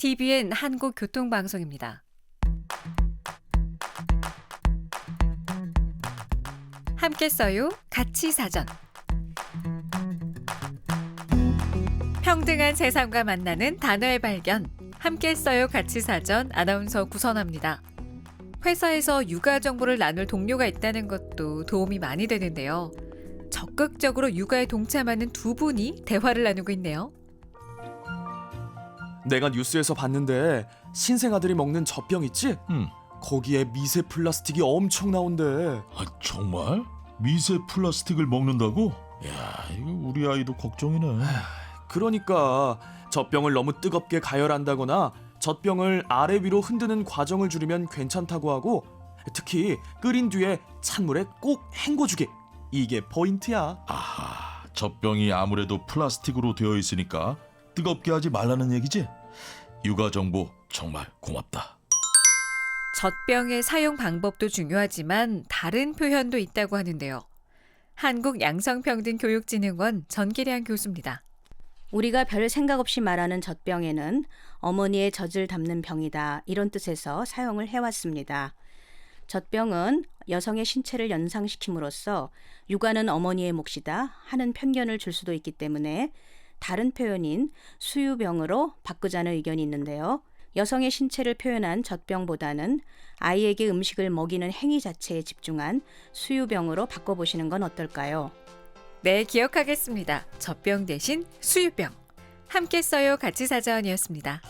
TVN 한국교통방송입니다. 함께 써요. 같이 사전. 평등한 세상과 만나는 단어의 발견. 함께 써요. 같이 사전 아나운서 구선합니다. 회사에서 육아 정보를 나눌 동료가 있다는 것도 도움이 많이 되는데요. 적극적으로 육아에 동참하는 두 분이 대화를 나누고 있네요. 내가 뉴스에서 봤는데 신생 아들이 먹는 젖병 있지? 응. 거기에 미세 플라스틱이 엄청 나온대. 아 정말? 미세 플라스틱을 먹는다고? 야 이거 우리 아이도 걱정이네. 그러니까 젖병을 너무 뜨겁게 가열한다거나 젖병을 아래 위로 흔드는 과정을 줄이면 괜찮다고 하고 특히 끓인 뒤에 찬물에 꼭 헹궈주게. 이게 포인트야. 아하 젖병이 아무래도 플라스틱으로 되어 있으니까 뜨겁게 하지 말라는 얘기지? 육아 정보 정말 고맙다. 젖병의 사용 방법도 중요하지만 다른 표현도 있다고 하는데요. 한국양성평등교육진흥원 전기량 교수입니다. 우리가 별 생각 없이 말하는 젖병에는 어머니의 젖을 담는 병이다 이런 뜻에서 사용을 해왔습니다. 젖병은 여성의 신체를 연상시킴으로써 육아는 어머니의 몫이다 하는 편견을 줄 수도 있기 때문에 다른 표현인 수유병으로 바꾸자는 의견이 있는데요. 여성의 신체를 표현한 젖병보다는 아이에게 음식을 먹이는 행위 자체에 집중한 수유병으로 바꿔보시는 건 어떨까요? 네, 기억하겠습니다. 젖병 대신 수유병. 함께 써요. 같이 사전이었습니다.